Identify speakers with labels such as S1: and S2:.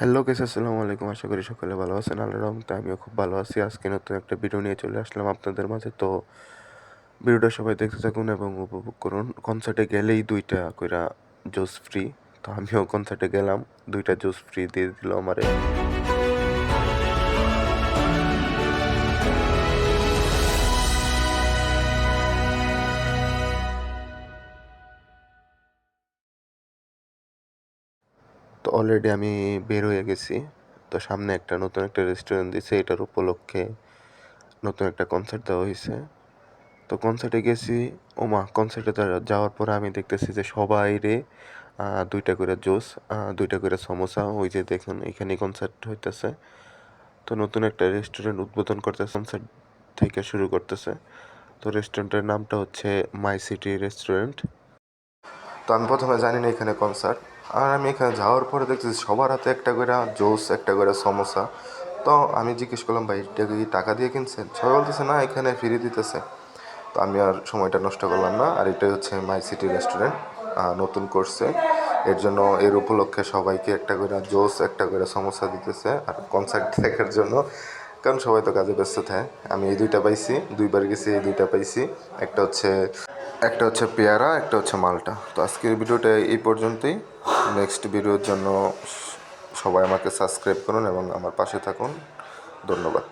S1: Hello case আসসালামু আলাইকুম। আশা করি সকলে ভালো আছেন আল্লাহ রহমতে আমিও খুব ভালো আছি। আজকে নতুন একটা ভিডিও নিয়ে চলে আসলাম আপনাদের মাঝে। তো ভিডিওটা সবাই দেখতে থাকুন এবং উপভোগ করুন। কনসার্টে গেলেই দুইটা কইরা জুস ফ্রি তো আমিও কনসার্টে গেলাম, দুইটা জুস ফ্রি দিয়ে দিল আমারে। তো অলরেডি আমি বের হয়ে গেছি। তো সামনে একটা নতুন একটা রেস্টুরেন্ট দিছে, এটার উপলক্ষে নতুন একটা কনসার্ট দেওয়া হয়েছে। তো কনসার্টে গেছি, ওমা কনসার্টে যাওয়ার পরে আমি দেখতেছি যে সবাই রে দুইটা করে জুস দুইটা করে সমোসা, ওই যে দেখুন এখানে কনসার্ট হইতেছে। তো নতুন একটা রেস্টুরেন্ট উদ্বোধন করতেছে কনসার্ট থেকে শুরু করতেছে। তো রেস্টুরেন্টের নামটা হচ্ছে মাই সিটি রেস্টুরেন্ট তো আমি প্রথমে জানি না এখানে কনসার্ট আর আমি এখানে যাওয়ার পরে দেখছি সবার হাতে একটা করে জোস, একটা করে সমোসা। তো আমি জিজ্ঞেস করলাম, ভাই, এটা কি টাকা দিয়ে কিনছেন? সবাই বলতেছে, না, এখানে ফিরিয়ে দিতেছে। তো আমি আর সময়টা নষ্ট করলাম না। আর এটাই হচ্ছে মাই সিটি রেস্টুরেন্ট নতুন করছে এর জন্য এর উপলক্ষে সবাইকে একটা করে জোস, একটা করে সমোসা দিতেছে আর কনসার্ট দেখার জন্য। কারণ সবাই তো কাজে ব্যস্ত থাকে। আমি এই দুইটা পাইছি, দুইবার গেছি, এই দুইটা পাইছি। একটা হচ্ছে একটা হচ্ছে পেয়ারা, একটা হচ্ছে মালটা। তো আজকের ভিডিওটা এই পর্যন্তই। নেক্সট ভিডিওর জন্য সবাই আমাকে সাবস্ক্রাইব করুন এবং আমার পাশে থাকুন। ধন্যবাদ।